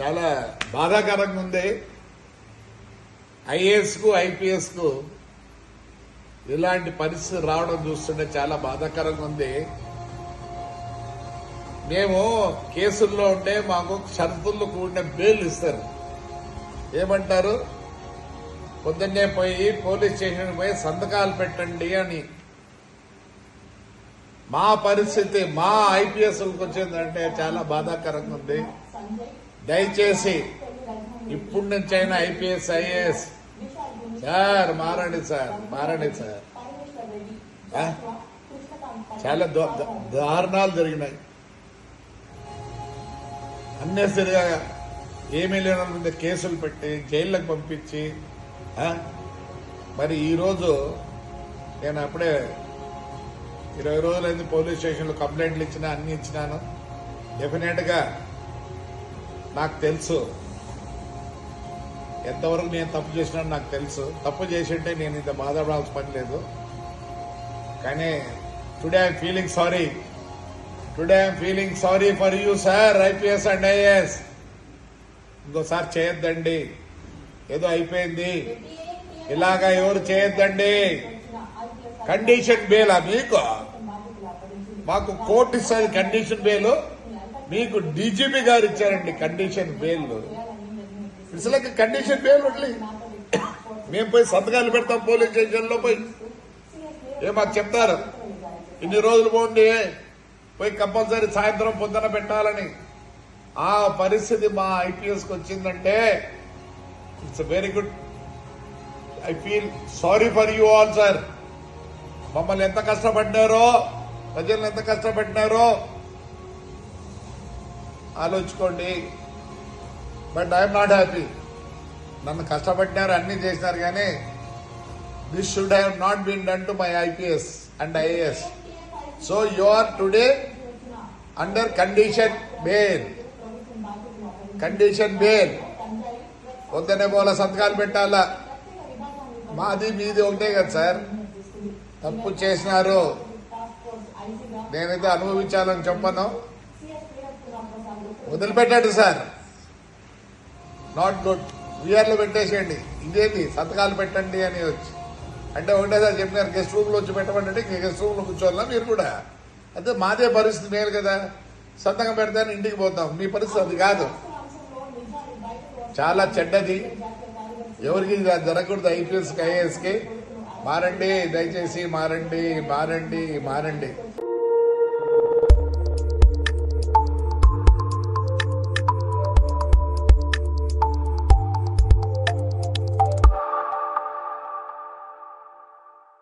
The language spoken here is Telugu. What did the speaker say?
చాలా బాధాకరంగా ఉంది. ఐఏఎస్కు ఐపీఎస్కు ఇలాంటి పరిస్థితి రావడం చూస్తుంటే చాలా బాధాకరంగా ఉంది. మేము కేసుల్లో ఉంటే మాకు షరతుల్లో కూడిన బెయిల్ ఇస్తారు. ఏమంటారు? పొద్దున్నే పోయి పోలీస్ స్టేషన్ పోయి సంతకాలు పెట్టండి అని. మా పరిస్థితి మా ఐపీఎస్లకు వచ్చిందంటే చాలా బాధాకరంగా ఉంది. దయచేసి ఇప్పుడు నుంచైనా ఐపీఎస్ ఐఏఎస్. సార్ మారండి సార్ మారండి సార్. చాలా దారుణాలు జరిగినాయి. అన్నెసరిగా ఏమీ లేని మీద కేసులు పెట్టి జైళ్ళకు పంపించి మరి ఈరోజు నేను అప్పుడే ఇరవై రోజులైంది పోలీస్ స్టేషన్లో కంప్లైంట్లు ఇచ్చినా అన్ని ఇచ్చినాను. డెఫినెట్గా నాకు తెలుసు. ఎంతవరకు నేను తప్పు చేసినా నాకు తెలుసు. తప్పు చేసింటే నేను ఇంత బాధపడాల్సిన పని లేదు. కానీ today I'm feeling sorry today I'm feeling sorry for you sir IPS and IAS ఇంకోసారి చేయొద్దండి. ఏదో అయిపోయింది. ఇలాగా ఎవరు చేయొద్దండి? కండిషన్ బేలా మీకు? మాకు కోర్టు ఇస్తుంది కండిషన్ బేలు మీకు డీజీపీ గారు ఇచ్చారండి కండిషన్ బెయిల్ ఇసలకి కండిషన్ బెయిల్ వదిలి మేము పోయి సంతకాలు పెడతాం పోలీస్ స్టేషన్లో పోయి. ఏ మాకు చెప్తారు. ఇన్ని రోజులు పోండి. పోయి కంపల్సరీ సాయంత్రం పొద్దున పెట్టాలని. ఆ పరిస్థితి మా ఐపీఎస్కి వచ్చిందంటే it's very good I feel sorry for you all sir మమ్మల్ని ఎంత కష్టపడినారో ప్రజలను ఎంత కష్టపడ్డారో ఆలోచించుకోండి. బట్ ఐఎమ్ నాట్ హ్యాపీ నన్ను కష్టపడినారు అన్ని చేసినారు కానీ this should I not been done to my IPS and IAS so you are today under condition bail condition bail పొద్దునే పోల సంతకాలు పెట్టాలా? మాది మీది ఒకటే కదా సార్. తప్పు చేసినారు. నేనైతే అనుభవించాలని చెప్పను. వదిలిపెట్టండి సార్. నాట్ గుడ్లో పెట్టేసేయండి. ఇదేంటి సంతకాలు పెట్టండి అని వచ్చి. అంటే ఒకటేసారి చెప్పినారు గెస్ట్ రూమ్లో వచ్చి పెట్టమంటే ఇంకా గెస్ట్ రూమ్లో కూర్చోవాలా మీరు కూడా? అదే మాదే పరిస్థితి మేలు కదా. సంతకం పెడతాను ఇంటికి పోతాం. మీ పరిస్థితి అది కాదు. చాలా చెడ్డది. ఎవరికి జరగకూడదు. ఐపీఎస్కి ఐఏఎస్కి మారండి దయచేసి మారండి మారండి మారండి.